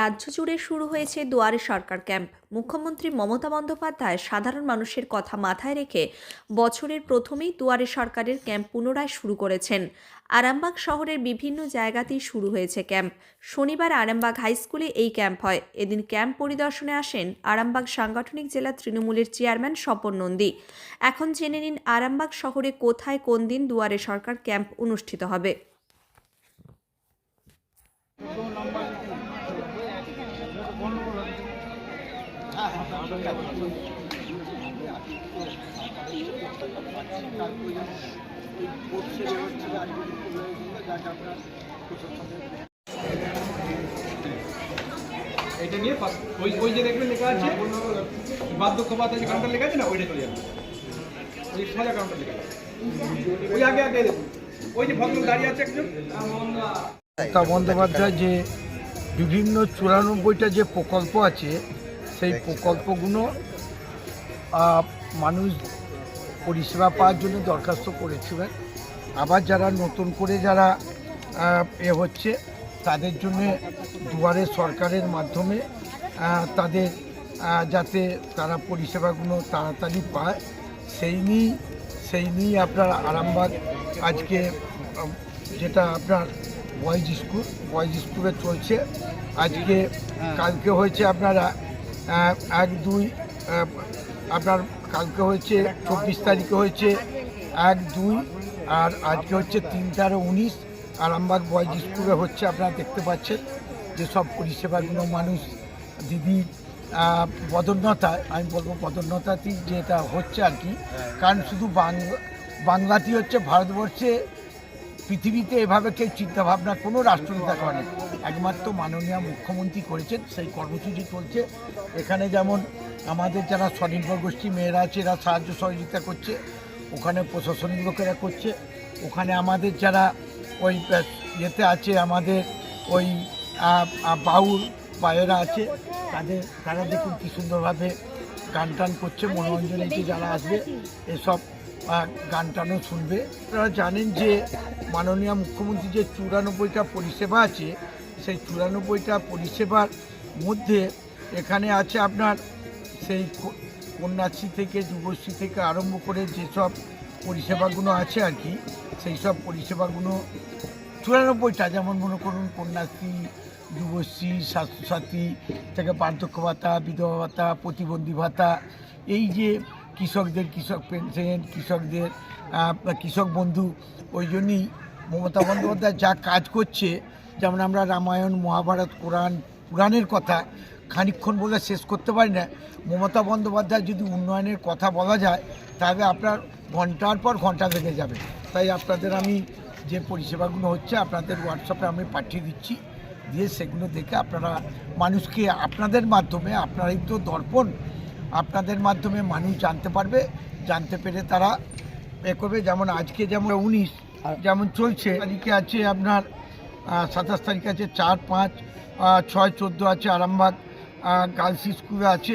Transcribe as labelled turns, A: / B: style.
A: রাজ্য জুড়ে শুরু হয়েছে দুয়ারে সরকার ক্যাম্প। মুখ্যমন্ত্রী মমতা বন্দ্যোপাধ্যায় সাধারণ মানুষের কথা মাথায় রেখে বছরের প্রথমেই দুয়ারে সরকারের ক্যাম্প পুনরায় শুরু করেছেন। আরামবাগ শহরের বিভিন্ন জায়গাতেই শুরু হয়েছে ক্যাম্প। শনিবার আরামবাগ হাই স্কুলে এই ক্যাম্প হয়। এদিন ক্যাম্প পরিদর্শনে আসেন আরামবাগ সাংগঠনিক জেলা তৃণমূলের চেয়ারম্যান স্বপন নন্দী। এখন জেনে নিন আরামবাগ শহরে কোথায় কোন দিন দুয়ারে সরকার ক্যাম্প অনুষ্ঠিত হবে।
B: এটা নিয়ে ওই ওই যে দেখবেন লেখা আছে বার্ধক্য কাউন্টার লেখা আছে না, ওইটা চলে যাবে। ওই সোজা কাউন্টার লেখা ওই আগে আগে দেখুন। ওই যে ভদ্রলোক দাঁড়িয়ে আছে একজন।
C: মমতা বন্দ্যোপাধ্যায় যে বিভিন্ন চুরানব্বইটা যে প্রকল্প আছে সেই প্রকল্পগুলো মানুষ পরিষেবা পাওয়ার জন্য দরখাস্ত করেছিলেন। আবার যারা নতুন করে যারা এ হচ্ছে তাদের জন্য দুয়ারে সরকারের মাধ্যমে তাদের যাতে তারা পরিষেবাগুলো তাড়াতাড়ি পায় সেই নিয়েই সেই নিয়েই আপনার আরামবাগ আজকে যেটা আপনার বয়েজ স্কুল বয়েজ স্কুলে চলছে। আজকে কালকে হয়েছে আপনারা এক দুই আপনার কালকে হয়েছে চব্বিশ তারিখে হয়েছে এক দুই আর আজকে হচ্ছে তিন তেরো উনিশ আরামবাগ বয়েজ স্কুলে হচ্ছে আপনারা দেখতে পাচ্ছেন যে সব পরিষেবাগুলো মানুষ দিদি আহ, বদন্যতায় আমি বলব বদন্যতাতেই যে এটা হচ্ছে আর কি কারণ শুধু বাংলা বাংলাতেই হচ্ছে ভারতবর্ষে পৃথিবীতে এভাবে কেউ চিন্তাভাবনা, কোনো রাষ্ট্রনেতা করেন একমাত্র মাননীয় মুখ্যমন্ত্রী করেছেন, সেই কর্মসূচি চলছে। এখানে যেমন আমাদের যারা স্বনির্ভর গোষ্ঠী মেয়েরা আছে, এরা সাহায্য সহযোগিতা করছে, ওখানে প্রশাসনিক লোকেরা করছে। ওখানে আমাদের যারা ওই ইয়েতে আছে, আমাদের ওই বাউল এরা আছে, তাদের, তারা দেখুন কী সুন্দরভাবে গান টান করছে মনোরঞ্জন এই যে যারা আসবে, এসব গান টানও শুনবে। আপনারা জানেন যে মাননীয় মুখ্যমন্ত্রী যে চুরানব্বইটা পরিষেবা আছে, সেই চুরানব্বইটা পরিষেবার মধ্যে এখানে আছে আপনার সেই কন্যাশ্রী থেকে, যুবশ্রী থেকে আরম্ভ করে যেসব পরিষেবাগুলো আছে আর কি, সেই সব পরিষেবাগুলো চুরানব্বইটা, যেমন মনে করুন কন্যাশ্রী, যুবশ্রী, স্বাস্থ্যসাথী থেকে বার্ধক্য ভাতা, বিধবা ভাতা, প্রতিবন্ধী ভাতা, এই যে কৃষকদের, কৃষক পেনশন, কৃষকদের কৃষক বন্ধু, ওই জন্যই মমতা বন্দ্যোপাধ্যায় যা কাজ করছে, যেমন আমরা রামায়ণ, মহাভারত, কোরআন, পুরাণের কথা খানিকক্ষণ বলে শেষ করতে পারি না। মমতা বন্দ্যোপাধ্যায় যদি উন্নয়নের কথা বলা যায়, তাহলে আপনার ঘণ্টার পর ঘণ্টা লেগে যাবে। তাই আপনাদের আমি যে পরিষেবাগুলো হচ্ছে, আপনাদের হোয়াটসঅ্যাপে আমি পাঠিয়ে দিচ্ছি। দিয়ে সেগুলো দেখে আপনারা মানুষকে, আপনাদের মাধ্যমে আপনারাই তো দর্পণ আপনাদের মাধ্যমে মানুষ জানতে পারবে, জানতে পেরে তারা এ করবে। যেমন আজকে যেমন উনিশ, যেমন চলছে, তারিখে আছে আপনার সাতাশ তারিখ আছে চার, পাঁচ ছয়, চোদ্দ আছে আরামবাগ গার্লস স্কুলে আছে।